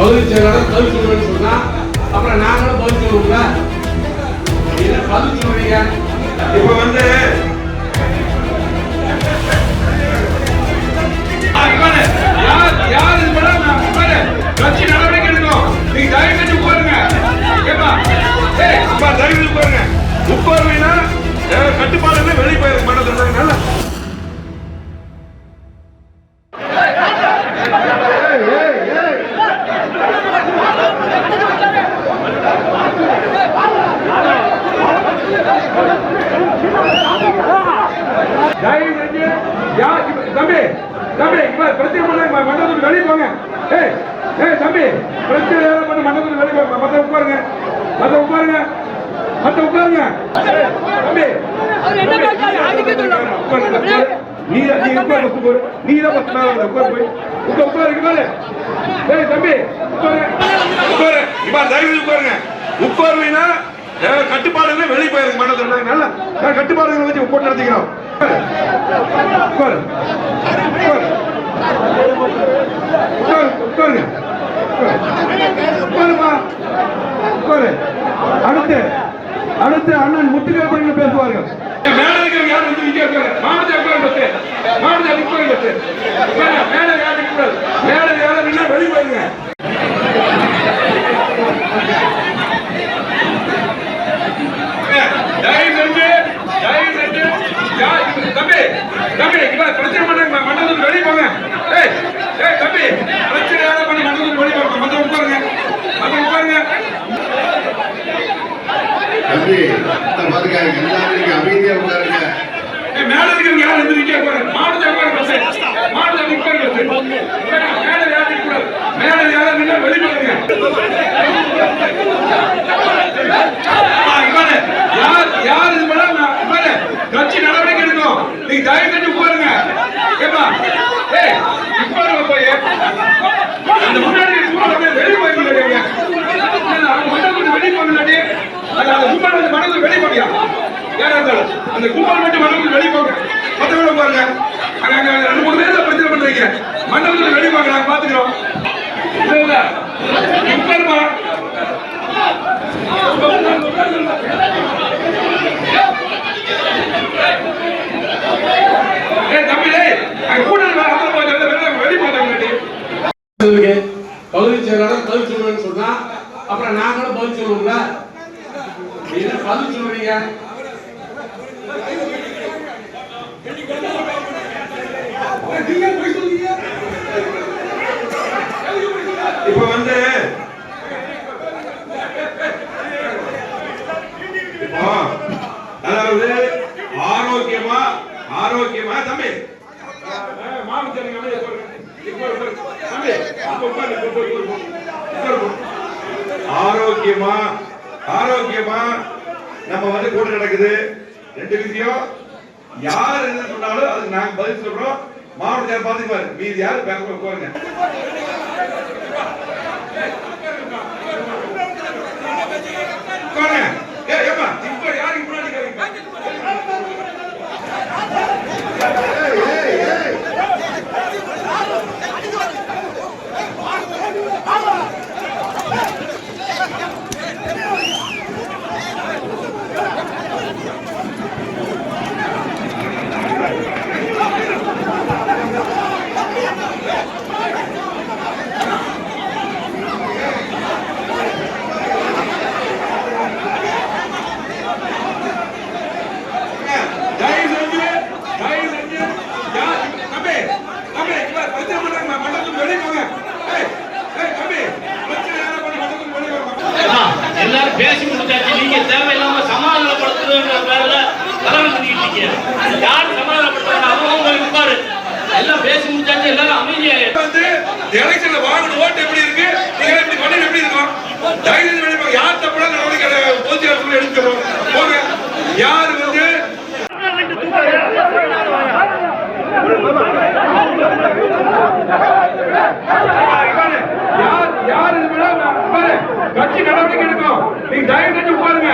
பகுதி செயலாளர் பதில் சொல்லுவேன்னு சொன்னா அப்புறம் நாங்களும் பகுதி சொல்லுவோம்ல என்ன பகுதி சொல்றீங்க இப்ப வந்து தயவு செஞ்சு யார் தம்பி தம்பி இப்ப பிரச்சனை பண்ண மண்டபத்துக்கு வெளியே போங்க. ஏய் ஏய் தம்பி பிரச்சனை ஏதாவது பண்ண மண்டபத்துக்கு வெளியே போங்க. மத்த உட்காருங்க. மத்த உட்காருங்க. மத்த உட்காருங்க. தம்பி. நீ நீ உட்காரு உட்காரு. நீ தான் மேல. உட்காரு போய். உட்காரு உட்காரு இங்க மேல ஏய் தம்பி உட்காரு. உட்காரு. இப்ப தயவு உட்காருங்க. உட்காருவீங்கன்னா அஹ், கட்டுப்பாடுல வெளியே போயிருக்க மாட்டேன் நல்லா கட்டுப்பாடுகளை வச்சு போட்டு நடத்திக்கிறோம் அடுத்து அடுத்து அண்ணன் முத்துக்கேப்பன் பேசுவார்கள். மேல இருக்கிறவங்க யாரும் இங்கே உட்காரு மாவட்ட உட்காரு பத்து மாவட்ட உட்காரு பத்து உட்காருங்க. மேல யாரும் நிற்கக்கூடாது மேல யாரும் நின்னா வெளியே போயிருங்க தயவு செஞ்சு தயவு செஞ்சு யார் இது- தம்பி தம்பி இவ பிரச்சனை பண்ண ம- மண்டபத்துக்கு வெளியே போங்க ஏய் ஏய் தம்பி பிரச்சனை யாரும் பண்ணி மண்டபத்துக்கு வெளியே போங்க மத்த உட்காருங்க மத்த உட்காருங்க தம்பி இந்த பாத்துக்காருங்க எல்லாரும் நீங்க அமைதியா உட்காருங்க ஏய், யார் இருக்கிறவங்க யாரும் வந்து நிக்க உட்காருங்க மாவட்ட உட்காரு பஸ் மாவட்ட உட்காரு மேல யாரும் நிக்க கூடாது மேல யாரும் நின்னா வெளியே யார் யார் இது பண்ணா நான் கட்சி நடவடிக்கை எடுக்கும் நீங்க தயவு செஞ்சு உட்காருங்க. ஏப்பா. ஏய் உட்காருங்க போய். அந்த முன்னாடி வெளியே போயிருக்கீங்க வெளியே போகலாட்டி அந்த அந்த கும்பல் வந்து வெளியே போறியா இருந்தாலும். அந்த கும்பல் மட்டும் மண்டபத்துக்கு வெளியே போங்க மற்றவங்க பாருங்க அங்க அங்க ரெண்டு மூணு பேர் தான் பிரச்சனை பண்றீங்க மண்டபத்துக்கு வெளியே போங்க நாங்க பாத்துக்கிறோம் இல்ல இல்ல நீ உட்காருமா ஏய் தம்பி டேய் அங்க கூட்டல் வா அங்க போய் வெளிய வெளிய போங்க இருக்கு. பகுதி செயலாளர் பதில் சொல்லுவேன்னு சொன்னா அப்புறம் நாங்களும் பதில் சொல்லுவோம்ல என்ன பதில் சொல்றீங்க இப்ப வந்து இப்போ அதாவது ஆரோக்கியமா? ஆரோக்கியமா? தம்பி. மாமன். ஆரோக்கியமா? ஆரோக்கியமா? நம்ம வந்து கூட்டம் நடக்குது. ரெண்டு விஷயம். யார் என்ன சொன்னாலும் அதுக்கு நாங்க பதில் சொல்றோம். மாவட்ட யார் பாத்துக்குவாரு மீதி யாரு பேங்க்ல உட்காருங்க. உட்காருங்க. ஏய் ஏப்பா இப்ப யாருக்கு முன்னாடி கேக்குறீங்க? தயவு செஞ்சு தயவு செஞ்சு யார் தம்பி தம்பி இவ பிரச்சனை பண்றாங்க ம- மண்டபத்துக்கு வெளியே போங்க ஏய் ஏய் தம்பி பிரச்சனை யாரும் பண்ணி மண்டபத்துக்கு வெளியே போங்க எல்லாரும் பேசி முடிச்சாச்சு. நீங்க தேவையில்லாம சமாதானப்படுத்துறதுன்ற பேர்ல கலவரம் பண்ணிட்டு இருக்கீங்க. யார் சமாதானப்படுத்துறாங்க? அவங்க அவங்க எல்லாம் பேசி முடிச்சாச்சு. எல்லாரும் அமைதியாயிரு. வந்து எலெக்ஷன்ல வாங்கின ஓட்டு எப்படி இருக்கு? நீங்க இப்படி பண்ணி எப்படி இருக்கும் தைரியம் பண்ணி யார் தப்புனா நடவடிக்கை பொதுச்செயலாளர் எடுத்துக்கிறோம் போங்க. யார் வந்து Thank you. கட்சி நடவடிக்கை எடுக்கும். நீங்க தயவு செஞ்சு உட்காருங்க.